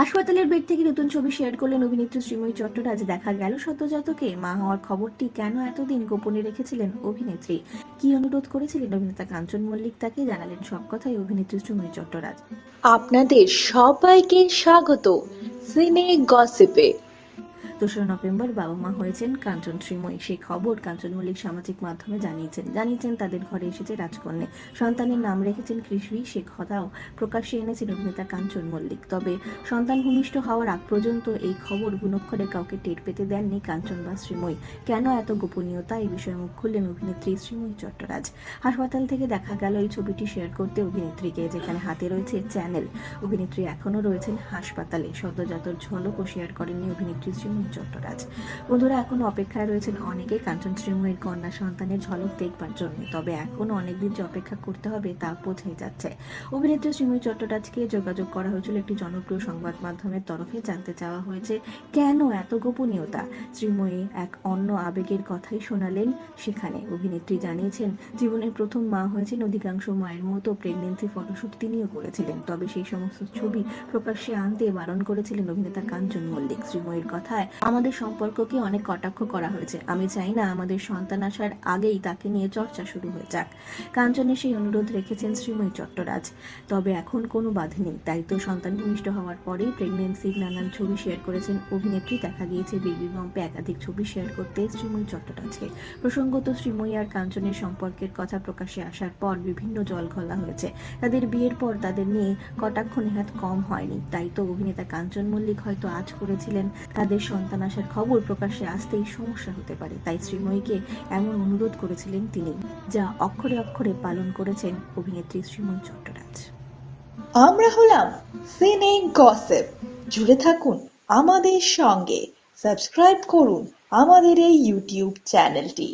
হাসপাতালের বেড থেকে নতুন ছবি শেয়ার করলেন অভিনেত্রী শ্রীময়ী চট্টরাজ দেখা গেল সদ্যজাতকে। মা হওয়ার খবরটি কেন এতদিন গোপনে রেখেছিলেন অভিনেত্রী? কি অনুরোধ করেছিলেন অভিনেতা কাঞ্চন মল্লিক তাকে? জানালেন সব কথাই অভিনেত্রী শ্রীময়ী চট্টরাজ আপনাদের সবাইকে স্বাগত। সিনে গসিপে। দোসরা নভেম্বর বাবা মা হয়েছেন কাঞ্চন শ্রীময়ী। সেই খবর কাঞ্চন মল্লিক সামাজিক মাধ্যমে জানিয়েছেন। জানিয়েছেন, তাদের ঘরে এসেছে রাজকন্যা। সন্তানের নাম রেখেছেন কৃষ্ণী সে কথাও প্রকাশ্যে এনেছেন অভিনেতা কাঞ্চন মল্লিক। তবে সন্তান ভূমিষ্ঠ হওয়ার আগ পর্যন্ত এই খবর গুণক্ষরে কাউকে টের পেতে দেননি কাঞ্চন বা শ্রীময়ী। কেন এত গোপনীয়তা? এই বিষয়ে মুখ খুললেন অভিনেত্রী শ্রীময়ী চট্টরাজ। হাসপাতাল থেকে দেখা গেল এই ছবিটি শেয়ার করতে অভিনেত্রীকে, যেখানে হাতে রয়েছে চ্যানেল। অভিনেত্রী এখনও রয়েছেন হাসপাতালে। সদ্যজাতর ঝলকও শেয়ার করেননি অভিনেত্রী শ্রীময়ী। চট্টরাজ বন্ধুরা, এখন অপেক্ষায় রয়েছেন অনেকে কাঞ্চন শ্রীময়ীর কন্যা সন্তানের ঝলক দেখবার জন্য। তবে এখনও অনেকদিন যে অপেক্ষা করতে হবে, তা বোঝাই যাচ্ছে। অভিনেত্রী শ্রীময়ী চট্টরাজকে যোগাযোগ করা হয়েছিল একটি জনপ্রিয় সংবাদ মাধ্যমের তরফে। জানতে চাওয়া হয়েছে, কেন এত গোপনীয়তা? শ্রীময়ী এক অন্য আবেগের কথাই শোনালেন সেখানে। অভিনেত্রী জানিয়েছেন জীবনের প্রথম মা হয়েছেন অধিকাংশ মায়ের মতো। প্রেগনেন্সি ফটোশুট তিনিও করেছিলেন। তবে সেই সমস্ত ছবি প্রকাশ্যে আনতে বারণ করেছিলেন অভিনেতা কাঞ্চন মল্লিক। শ্রীময়ীর কথায় আমাদের সম্পর্ককে অনেক কটাক্ষ করা হয়েছে। আমি চাই না আমাদের সন্তান আসার আগেই তাকে নিয়ে চর্চা শুরু হয়ে যাক। কাঞ্চনের সেই অনুরোধ রেখেছেন শ্রীময়ী চট্টরাজ। তবে এখন কোনো বাধা নেই, তাই তো সন্তান ভূমিষ্ঠ হওয়ার পরেই প্রেগনেন্সির নানান ছবি শেয়ার করেছেন। অভিনেত্রী দেখা গিয়েছে বেবি বাম্পে একাধিক ছবি শেয়ার করতে শ্রীময়ী চট্টরাজকে। প্রসঙ্গত শ্রীময়ী আর কাঞ্চনের সম্পর্কের কথা প্রকাশে আসার পর বিভিন্ন জল ঘোলা হয়েছে। তাদের বিয়ের পর তাদের নিয়ে কটাক্ষ নেহাত কম হয়নি। তাই তো অভিনেতা কাঞ্চন মল্লিক হয়তো আজ করেছিলেন তাদের সন্তান আসার খবর প্রকাশ্যে আসতেই সমস্যা হতে পারে, তাই শ্রীময়ীকে এমন অনুরোধ করেছিলেন তিনি, যা অক্ষরে অক্ষরে পালন করেছেন অভিনেত্রী শ্রীময়ী চট্টরাজ। আমরা হলাম সিনে গসেপ জুড়ে থাকুন আমাদের সঙ্গে। সাবস্ক্রাইব করুন আমাদের এই ইউটিউব চ্যানেলটি